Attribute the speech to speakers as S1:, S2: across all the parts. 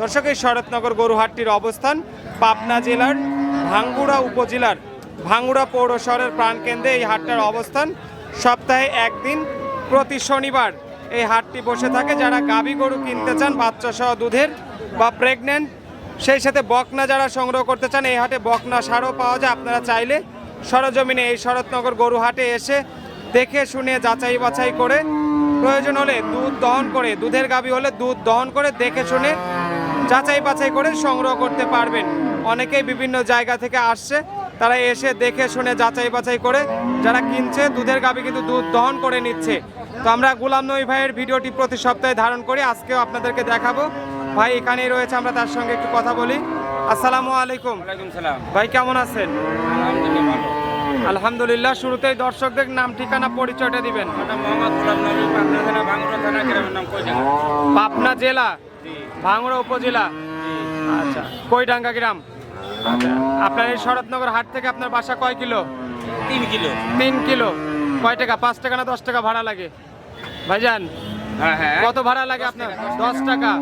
S1: দর্শক, এই শরৎনগর গরুহাটটির অবস্থান পাবনা জেলার ভাঙ্গুড়া উপজেলার ভাঙ্গুড়া পৌর শহরের প্রাণকেন্দ্রে এই হাটটার অবস্থান। সপ্তাহে একদিন প্রতি শনিবার এই হাটটি বসে থাকে। যারা গাভী গরু কিনতে চান বাচ্চা সহ দুধের বা প্রেগনেন্ট সেই সাথে বকনা যারা সংগ্রহ করতে চান, এই হাটে বকনা সারও পাওয়া যায়। আপনারা চাইলে সরজমিনে এই শরৎনগর গরু হাটে এসে দেখে, শুনে, যাচাই বাছাই করে প্রয়োজন হলে দুধ দহন করে, দুধের গাভী হলে দুধ দহন করে দেখে, শুনে যাচাই বাছাই করে সংগ্রহ করতে পারবেন। অনেকেই বিভিন্ন জায়গা থেকে আসছে তারা এসে দেখে শুনে যাচাই বাছাই করে যারা কিনছে দুধের গাভী কিন্তু দুধ দহন করে নিচ্ছে। তো আমরা গুলাম নবী ভাইয়ের ভিডিওটি প্রতি সপ্তাহে ধারণ করি আজকেও আপনাদেরকে দেখাবো। ভাই এখানেই রয়েছে আমরা তার সঙ্গে একটু কথা বলি। আসসালামু আলাইকুম। ভাই কেমন আছেন?
S2: আলহামদুলিল্লাহ
S1: শুরুতেই দর্শকদের নাম ঠিকানা পরিচয়টা দিবেন।
S2: পাবনা
S1: জেলা? ভাঙড়া উপজেলা। আচ্ছা। কইডাঙ্গা গ্রাম। আচ্ছা। আপনার এই শরৎনগর হাট থেকে আপনার বাসা কয় কিলো?
S2: তিন কিলো।
S1: তিন কিলো। কয় টাকা? পাঁচ টাকা না দশ টাকা ভাড়া লাগে? ভাইজান
S2: হ্যাঁ হ্যাঁ।
S1: কত ভাড়া লাগে আপনার? দশ টাকা।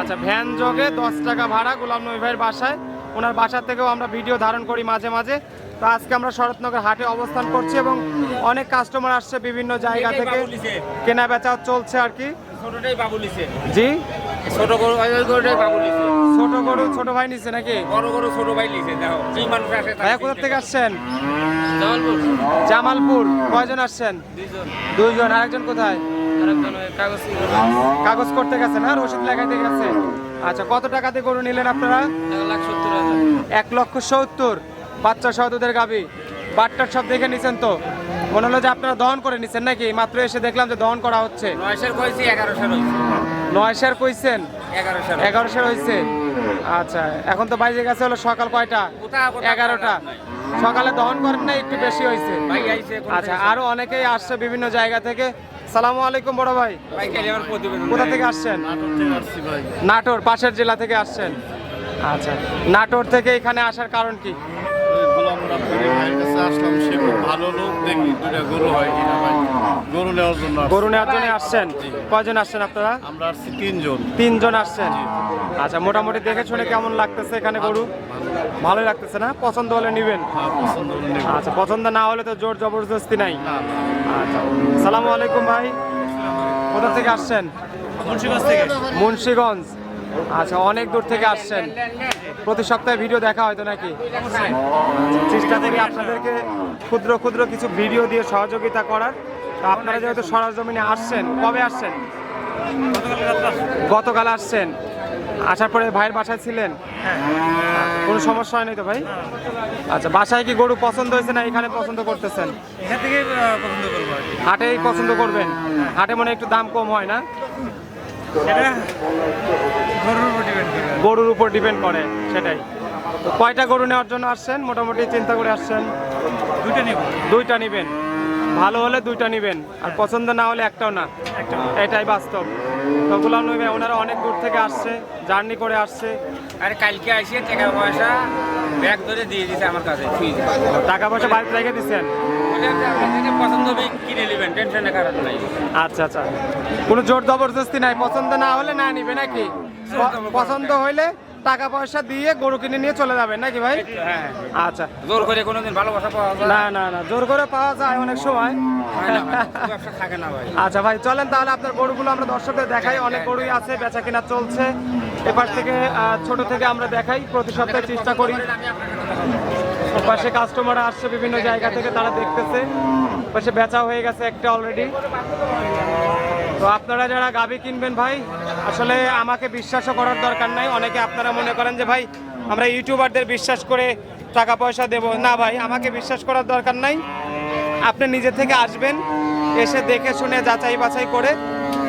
S1: আচ্ছা ভ্যান যোগে দশ টাকা ভাড়া গোলাম নবী ভাইয়ের বাসায়। ওনার বাসা থেকেও আমরা ভিডিও ধারণ করি মাঝে মাঝে। তো আজকে আমরা শরৎনগর হাটে অবস্থান করছি এবং অনেক কাস্টমার আসছে বিভিন্ন জায়গা থেকে। কেনা বেচা চলছে আর কি। জি।
S2: ছোট গরু ওই ওই গরুটাই বাবু লিছে
S1: ছোট গরু ছোট ভাই নিচ্ছে নাকি?
S2: বড় গরু ছোট ভাই লিছে দেখো। যে মানুষ আসে
S1: ভাইয়া কোথা থেকে আসছেন? জামালপুর। কয়জন আসছেন?
S2: দুইজন।
S1: দুইজন। আরেকজন কোথায়?
S2: কাগজ
S1: করতে গেছে না রসিদ লাগাইতে গেছে আচ্ছা কত টাকাতে গরু নিলেন আপনারা?
S2: এক
S1: লক্ষ সত্তর। বাচ্চা সহ দুধের গাবি। বাটটার সব দেখে নিছেন তো? মনে হলো যে আপনারা দহন করে নিছেন নাকি? মাত্র এসে দেখলাম যে দহন করা হচ্ছে।
S2: নয়শের কইছি এগারোশের হয়েছে
S1: নয় শের কইছেন?
S2: এগারোশের
S1: এগারো শের হয়েছে আচ্ছা এখন তো বাইরে গেছে হলো সকাল কয়টা? এগারোটা। সকালে দহন করেন না একটু বেশি হয়েছে
S2: ভাই
S1: আচ্ছা? আরও অনেকেই আসছে বিভিন্ন জায়গা থেকে। সালামু আলাইকুম বড় ভাই। কোথা থেকে আসছেন? নাটোর পাশের জেলা থেকে আসছেন। আচ্ছা নাটোর থেকে এখানে আসার কারণ কি?
S3: ভাইয়ের কাছে আসলাম সে খুব ভালো লোক দেখি দুটা গরু হয় কিনা ভাই। গরু নেওয়ার জন্য আসছি।
S1: গরু নেওয়ার জন্য আসছেন? কয়জন আসছেন আপনারা?
S3: আমরা আসছি তিনজন।
S1: তিনজন আসছেন? আচ্ছা মোটামুটি দেখে শুনে কেমন লাগতেছে এখানে গরু? ভালোই লাগতেছে না? পছন্দ হলে নিবেন?
S3: হ্যাঁ, পছন্দ হলে নেব।
S1: আচ্ছা পছন্দ না হলে তো জোর জবরদস্তি নাই।
S3: না, না।
S1: আচ্ছা সালামু আলাইকুম ভাই। কোথা থেকে আসছেন? মুন্সিগঞ্জ। আচ্ছা অনেক দূর থেকে আসছেন। প্রতি সপ্তাহে ভিডিও দেখা হয়তো নাকি? চেষ্টা করি আপনাদেরকে ক্ষুদ্র ক্ষুদ্র কিছু ভিডিও দিয়ে সহযোগিতা করার। তো আপনারা যেহেতু সরজমিনে আসছেন কবে আসছেন? গতকাল আসছেন। আসার পরে ভাইয়ের বাসায় ছিলেন? কোনো সমস্যা হয়নি তো ভাই? আচ্ছা বাসায় কি গরু পছন্দ হয়েছে না এখানে পছন্দ করতেছেন?
S4: থেকে।
S1: হাটেই পছন্দ করবেন। হাটে মনে হয় একটু দাম কম হয় না?
S4: গরুর উপর ডিপেন্ড করে
S1: সেটাই। তো কয়টা গরু নেওয়ার জন্য আসছেন? মোটামুটি চিন্তা করে আসছেন?
S4: দুইটা নিব।
S1: দুইটা নেবেন। ভালো হলে দুইটা নেবেন আর পছন্দ না হলে একটাও না। এটাই বাস্তব। তো গুলাম নবী ওনারা অনেক দূর থেকে আসছে জার্নি করে আসছে।
S2: আর কালকে আসিয়ে টাকা পয়সা ব্যাগ ধরে দিয়ে দিছে আমার কাছে
S1: টাকা পয়সা বাড়িতে রেখে দিচ্ছেন?
S2: পছন্দ হবে কিনে নেবেন টেনশনের কারণ নাই।
S1: আচ্ছা আচ্ছা। কোনো জোর জবরদস্তি নাই পছন্দ না হলে না নিবে নাকি? পছন্দ হইলে টাকা পয়সা দিয়ে গরু কিনে নিয়ে চলে যাবেন নাকি ভাই?
S2: হ্যাঁ।
S1: আচ্ছা।
S2: জোর করে কোনোদিন ভালোবাসা পাওয়া যায়?
S1: না না না জোর করে পাওয়া যায় অনেক সময়।
S2: হয় থাকে না ভাই।
S1: আচ্ছা ভাই চলেন তাহলে আপনার গরুগুলো আমরা দর্শকদের দেখাই। অনেক গরুই আছে বেচা কেনা চলছে। এপাশ থেকে ছোট থেকে আমরা দেখাই। প্রতি সপ্তাহে চেষ্টা করি। পাশে কাস্টমার আসছে বিভিন্ন জায়গা থেকে তারা দেখতেছে। পাশে বেচা হয়ে গেছে একটা অলরেডি তো আপনারা যারা গাবি কিনবেন ভাই আসলে আমাকে বিশ্বাসও করার দরকার নাই। অনেকে আপনারা মনে করেন যে ভাই আমরা ইউটিউবারদের বিশ্বাস করে টাকা পয়সা দেব। না ভাই আমাকে বিশ্বাস করার দরকার নাই। আপনি নিজে থেকে আসবেন এসে দেখে শুনে যাচাই বাছাই করে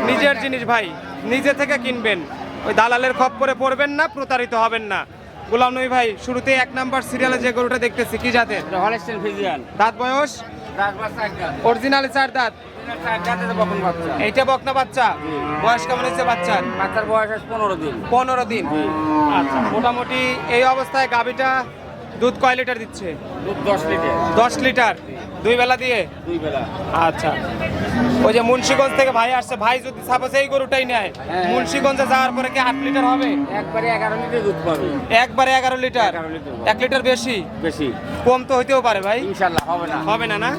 S1: নিজের জিনিস ভাই নিজে থেকে কিনবেন। ওই দালালের খপ্পরে পড়বেন না প্রতারিত হবেন না। গোলাম নবী ভাই শুরুতে এক নাম্বার সিরিয়ালে যে গরুটা দেখতেছি কি জাতের? দাঁত বয়স? অরিজিনাল চার দাঁত। এইটা বকনা বাচ্চা? বয়স কেমন হয়েছে বাচ্চার?
S2: বাচ্চার বয়স পনেরো দিন।
S1: পনেরো দিন। আচ্ছা মোটামুটি এই অবস্থায় গাবিটা দুধ কয় লিটার দিচ্ছে?
S2: দুধ দশ লিটার।
S1: দশ লিটার? দুই বেলা দিয়ে?
S2: দুই বেলা।
S1: আচ্ছা। ওই যে মুন্সিগঞ্জ থেকে ভাই আসছে ভাই যদি সাপোজ এই গরুটাই নেয়
S2: হ্যাঁ।
S1: মুন্সিগঞ্জে যাওয়ার পরে কি আট লিটার হবে?
S2: একবারে এগারো লিটার দুধ পাবে।
S1: একবারে এগারো লিটার। এক লিটার বেশি?
S2: বেশি।
S1: কম তো হইতেও পারে ভাই।
S2: ইনশাল্লাহ হবে না।
S1: হবে না? না।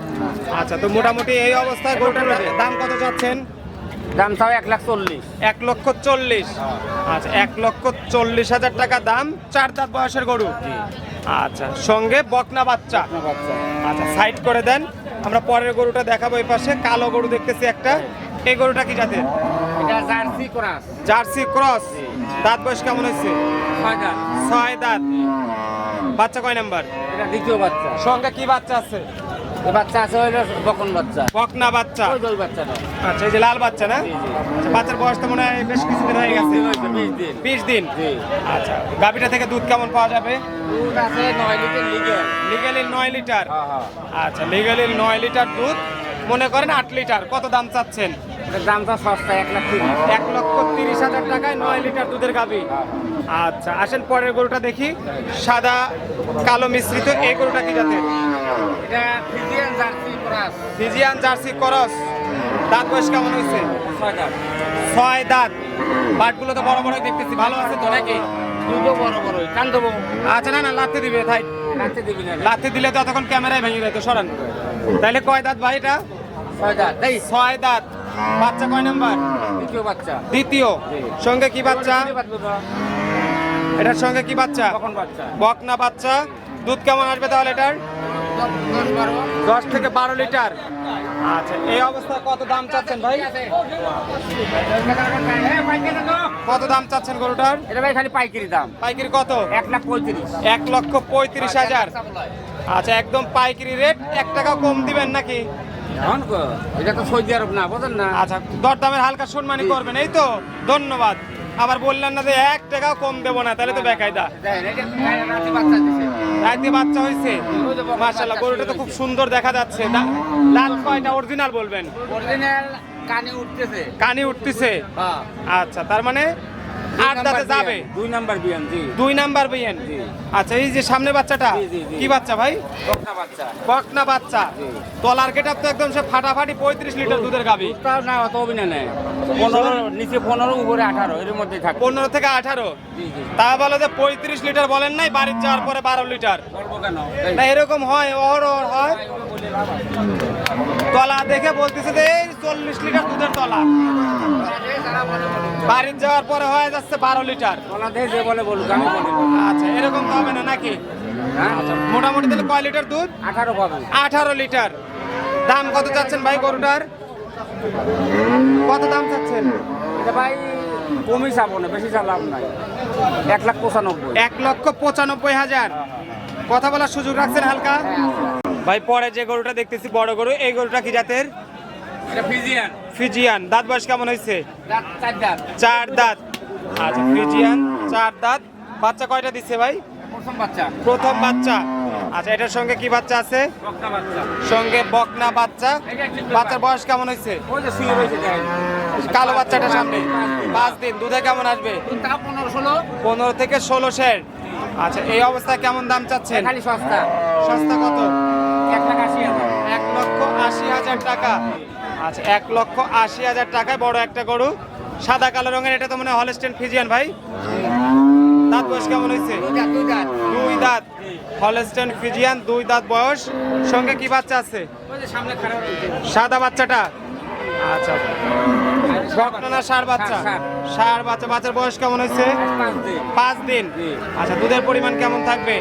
S1: আচ্ছা তো মোটামুটি এই অবস্থায় গরুটার দাম কত যাচ্ছেন
S2: দাম তাও এক লাখ চল্লিশ।
S1: এক লক্ষ চল্লিশ। আচ্ছা এক লক্ষ চল্লিশ হাজার টাকা দাম চার দাঁত বয়সের গরু। আচ্ছা সঙ্গে বকনা বাচ্চা। আচ্ছা সাইড করে দেন। আমরা পরের গরুটা দেখাবো এই পাশে। কালো গরু দেখতেছি একটা। এই গরুটা কি জাতের?
S2: এটা জার্সি ক্রাস।
S1: Jersey cross. দাঁত বয়স কেমন হয়েছে?
S2: ছয় দাঁত।
S1: ছয় দাঁত। বাচ্চা কয় নাম্বার?
S2: এটা দ্বিতীয় বাচ্চা।
S1: সঙ্গে কি বাচ্চা আছে?
S2: বাচ্চা আছে হইল বকন বাচ্চা।
S1: বকনা বাচ্চা।
S2: ওই বাচ্চাটা
S1: আচ্ছা এই যে লাল বাচ্চা না? আচ্ছা, বাচ্চার বয়স তো মনে হয় বেশ কিছুদিন হয়ে গেছে।
S2: বিশ দিন।
S1: আচ্ছা গাভিটা থেকে দুধ কেমন পাওয়া যাবে?
S2: দুধ আছে নয় লিটার
S1: লিগালি। নয় লিটার?
S2: হ্যাঁ হ্যাঁ।
S1: আচ্ছা লিগালি নয় লিটার দুধ। মনে করেন আট লিটার কত দাম চাচ্ছেন?
S2: দামটা সস্তা এক লাখ তিরিশ।
S1: এক লক্ষ তিরিশ হাজার টাকায় নয় লিটার দুধের গাভি। আচ্ছা আসেন পরের গরুটা দেখি। সাদা কালো মিশ্রিত এই গরুটা কি জাতের?
S2: এটা Friesian jersey cross.
S1: Friesian jersey cross. দাঁত বয়স কেমন হয়েছে?
S2: ছয় দাঁত।
S1: ছয় দাঁত। বাটগুলো তো বড় বড় দেখতেছি। ভালো আছে তো নাকি?
S2: দুটো বড় বড়। কান দেবো।
S1: আচ্ছা না না লাথি দিবে তাই
S2: রাখতে দিবি না।
S1: লাথি দিলে তো তখন ক্যামেরায় ভেঙে যেত সরান। তাইলে কয় দাঁত ভাই এটা?
S2: ছয় দাঁত।
S1: ছয় দাঁত। বাচ্চা কয় নাম্বার?
S2: দ্বিতীয় বাচ্চা।
S1: দ্বিতীয়। সঙ্গে কি বাচ্চা? এটার সঙ্গে কি বাচ্চা। বকনা বাচ্চা। দুধ কেমন আসবে তাহলে এটার?
S2: দশ
S1: থেকে বারো লিটার। আচ্ছা এই অবস্থায় কত দাম চাচ্ছেন ভাই? কত দাম চাচ্ছেন গরুটার?
S2: এটা ভাই খালি পাইকারি দাম।
S1: পাইকারি কত?
S2: এক লাখ পঁয়ত্রিশ।
S1: এক লক্ষ পঁয়ত্রিশ হাজার। আচ্ছা একদম পাইকারি রেট। এক টাকা কম দিবেন নাকি?
S2: এটা তো সৌদি আরব না বোঝেন না।
S1: আচ্ছা দরদামের হালকা সম্মানি করবেন এই তো। ধন্যবাদ। আবার বললেন না যে এক টাকাও কম দেবো না তাহলে তো বেকায়দা।
S2: দেখেন, এটা রাতে বাচ্চা
S1: হয়েছে মাশাল্লাহ গরুটা তো খুব সুন্দর দেখা যাচ্ছে। লাল কয়টা? অরিজিনাল বলবেন?
S2: অরিজিনাল কানে উঠতেছে।
S1: কানে উঠতেছে?
S2: হ্যাঁ।
S1: আচ্ছা তার মানে আট দাঁতে যাবে?
S2: দুই নাম্বার বিয়ান জি।
S1: দুই নাম্বার বিয়েন আচ্ছা এই যে সামনে বাচ্চাটা। কি বাচ্চা ভাই?
S2: বকনা বাচ্চা।
S1: বকনা বাচ্চা। তলার গেটাপ তো একদম সে ফাটাফাটি পঁয়ত্রিশ লিটার দুধের গাবি
S2: না অত অভিনয় নেই। পনেরো নিচে পনেরো উপরে আঠারো এর মধ্যে থাকে।
S1: পনেরো থেকে আঠারো? তা বলে যে পঁয়ত্রিশ লিটার বলেন নাই বাড়ির যাওয়ার পরে বারো লিটার। না এরকম হয় অহরহ হয়। তলা দেখে বলতেছে যে এই চল্লিশ লিটার দুধের তলা। বাড়ির যাওয়ার পরে হয়ে যাচ্ছে বারো লিটার।
S2: যে বলে বলুক আমি
S1: আচ্ছা এরকম তো হবে না নাকি?
S2: হ্যাঁ?
S1: মোটামুটি তাহলে কয় লিটার দুধ?
S2: আঠারো পাবে
S1: আঠারো লিটার। দাম কত চাচ্ছেন ভাই গরুটার? কত দাম চাচ্ছেন?
S2: এটা ভাই কমই চাবো না বেশি চালাম নাই। এক লাখ পঁচানব্বই।
S1: এক লক্ষ পঁচানব্বই হাজার। কথা বলার সুযোগ রাখছেন হালকা? ভাই পরে যে গরুটা দেখতেছি বড় গরু এই গরুটা কি জাতের?
S2: ফিজিয়ান।
S1: ফিজিয়ান। দাঁত বয়স কেমন হয়েছে?
S2: চার দাঁত।
S1: আচ্ছা ফিজিয়ান চার দাঁত। বাচ্চা কয়টা দিচ্ছে ভাই?
S2: প্রথম বাচ্চা।
S1: প্রথম বাচ্চা। আচ্ছা এটার সঙ্গে কি বাচ্চা আছে? সঙ্গে বকনা বাচ্চা। বাচ্চার বয়স কেমন হয়েছে? কালো বাচ্চাটা সামনে। পাঁচ দিন। দুধে কেমন আসবে?
S2: পনেরো ষোলো।
S1: পনেরো থেকে ষোলো শের আচ্ছা এই অবস্থায় কেমন দাম চাচ্ছেন?
S2: সস্তা।
S1: সস্তা কত?
S2: এক
S1: লক্ষ আশি হাজার টাকা। আচ্ছা এক লক্ষ আশি হাজার টাকায় বড় একটা গরু। সাদা কালো রঙের এটা তো মনে হয় হলস্টেন ফিজিয়ান ভাই। দাঁত বয়স কেমন হয়েছে?
S2: দুই দাঁত
S1: হলস্টেন ফিজিয়ান দুই দাঁত। বয়স। সঙ্গে কি বাচ্চা আছে? সাদা বাচ্চাটা? আচ্ছা। বকনা না সার বাচ্চা। সার বাচ্চা বাচ্চার বয়স কেমন হয়েছে?
S2: পাঁচ দিন।
S1: আচ্ছা দুধের পরিমাণ কেমন থাকবে?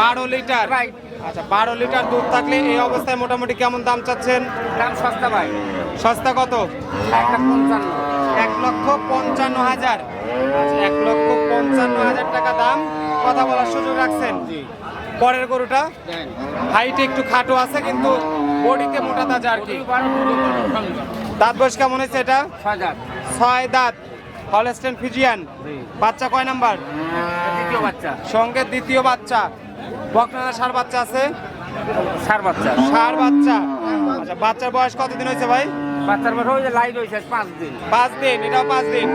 S2: বারো লিটার।
S1: আচ্ছা বারো লিটার দুধ থাকলে এই অবস্থায় মোটামুটি কেমন দাম চাচ্ছেন?
S2: দাম সস্তা ভাই।
S1: সস্তা কত?
S2: এক
S1: লক্ষ পঞ্চান্ন। হাজার। আচ্ছা এক লক্ষ পঞ্চান্ন হাজার টাকা দাম। কথা বলার সুযোগ রাখছেন? পরের গরুটা? হাইট একটু খাটো আছে কিন্তু বডিতে মোটা তাজা আর কি। দাঁত বয়স কেমন হয়েছে এটা?
S2: ছয় দাঁত।
S1: হলস্টেন ফিজিয়ান বাচ্চা কয় নাম্বার?
S2: দ্বিতীয় বাচ্চা।
S1: সঙ্গে দ্বিতীয় বাচ্চা। বকনানা সার বাচ্চা আছে?
S2: সার বাচ্চা।
S1: সার বাচ্চা। আচ্ছা বাচ্চার বয়স কতদিন হয়েছে ভাই?
S2: বাচ্চার বয়স ওই লাইট হয়েছে পাঁচ দিন।
S1: পাঁচ দিন এটাও পাঁচ দিন।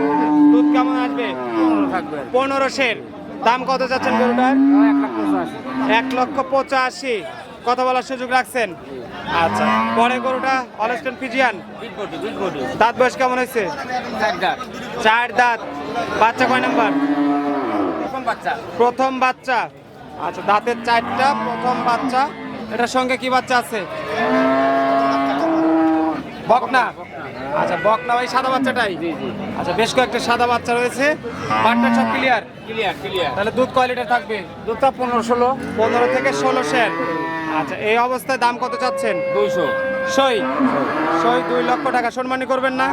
S1: দুধ কেমন আসবে?
S2: পনেরো থাকবে।
S1: পনেরো সের। দাম কত যাচ্ছেন গরুটার?
S2: এক
S1: লক্ষ পঁচাশি। কত বলার সুযোগ রাখছেন? আচ্ছা পরে গরুটা হলস্টেন ফিজিয়ান দাঁত বয়স কেমন হয়েছে? চার দাঁত। বাচ্চা কয় নাম্বার?
S2: প্রথম বাচ্চা।
S1: আচ্ছা দাঁতের চারটা প্রথম বাচ্চা। এটার সঙ্গে কি বাচ্চা আছে? বকনা। আচ্ছা বকনা ওই সাদা বাচ্চাটাই? আচ্ছা বেশ কয়েকটা সাদা বাচ্চা রয়েছে। বাটটা সব ক্লিয়ার
S2: ক্লিয়ার ক্লিয়ার
S1: তাহলে দুধ কয় লিটার থাকবে?
S2: দুধটা পনেরো ষোলো।
S1: পনেরো থেকে ষোলো সেন আচ্ছা এই অবস্থায় দাম কত চাচ্ছেন?
S2: দুইশো।
S1: সই। সই দুই লক্ষ টাকা। সম্মানী করবেন না?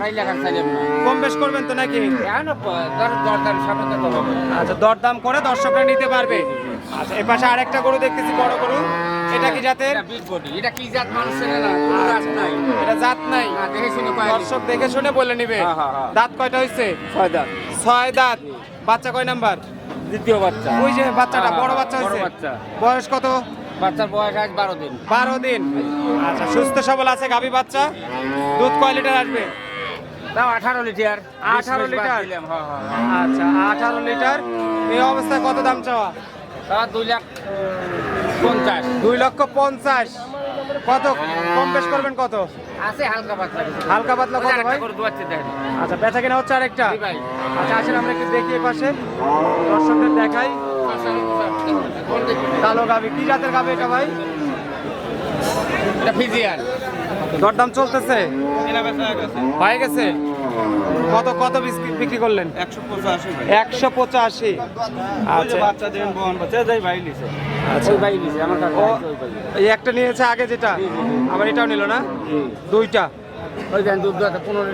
S1: কম বেশ করবেন তো নাকি? আচ্ছা দরদাম করে দর্শকরা নিতে পারবে। আচ্ছা এ পাশে আরেকটা গরু দেখতেছি বড় গরু। এটা কি জাতের?
S2: এটা কি জাত মানুষ চেনে না কোনো জাত নাই।
S1: এটা জাত নাই।
S2: দেখে শুনে
S1: দর্শক দেখে শুনে বলে নিবে।
S2: হ্যাঁ, হ্যাঁ, হ্যাঁ।
S1: দাঁত কয়টা হয়েছে
S2: ছয় দাঁত।
S1: ছয় দাঁত। বাচ্চা কয় নাম্বার?
S2: দ্বিতীয় বাচ্চা।
S1: ওই যে বাচ্চাটা বড় বাচ্চা হয়েছে বয়স কত?
S2: বাচ্চার বয়স আজ বারো দিন।
S1: বারো দিন। আচ্ছা সুস্থ সবল আছে গাভী বাচ্চা? দুধ কয় লিটার আসবে?
S2: তাও আঠারো লিটার।
S1: 18 লিটার? আচ্ছা আঠারো লিটার। এই অবস্থায় কত দাম চাওয়া?
S2: তাও দুই লাখ পঞ্চাশ।
S1: দুই লক্ষ পঞ্চাশ। কত? কম বেশ করবেন কত?
S2: আছে হালকা পাতলা
S1: হালকা পাতলা কত ভাই?
S2: করে দুয়াচ্ছে দেখেন।
S1: আচ্ছা বেচা কিনা হচ্ছে আরেকটা? আচ্ছা আসেন আমরা একটু দেখি পাশে। দর্শকদের দেখাই। কালো গাবি কি জাতের গাবি এটা ভাই?
S2: এটা ফিজিয়ান।
S1: দরদাম চলতেছে? হয়ে গেছে? কত কত বিক্রি করলেন?
S4: একশো পঁচাশি।
S1: আচ্ছা। আচ্ছা। একটা নিয়েছে আগে যেটা, আবার এটাও নিল না? দুইটা।
S2: ওই দুধ দুয়াতে পনেরো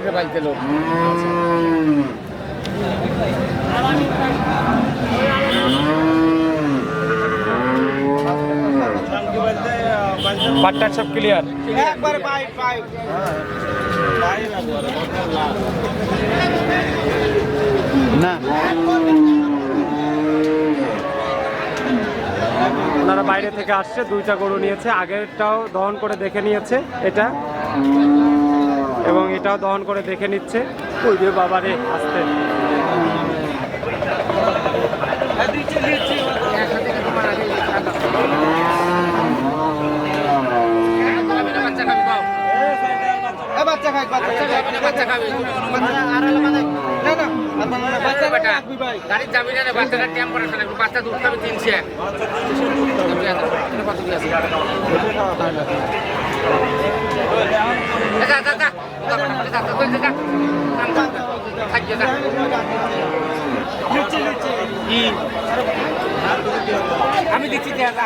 S1: সব ক্লিয়ার
S4: একবারে পাই পাই
S3: না।
S1: ওনারা বাইরে থেকে আসছে দুইটা গরু নিয়েছে। আগেরটাও দহন করে দেখে নিয়েছে এটা। এবং এটাও দহন করে দেখে নিচ্ছে। ওই যে বাবারে আসতে
S2: বাচ্চা খাবি খাও
S4: বাচ্চা খাই বাচ্চা
S2: বাচ্চা খাবি বাচ্চা বেটা গাড়ির যাবি না রে বাচ্চাটা ট্যাম করে ফেলে। বাচ্চা দুধ খাবে তিনশে। এক কত কি আছে যা যা যা। আমি দিচ্ছি যা।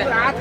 S2: I'm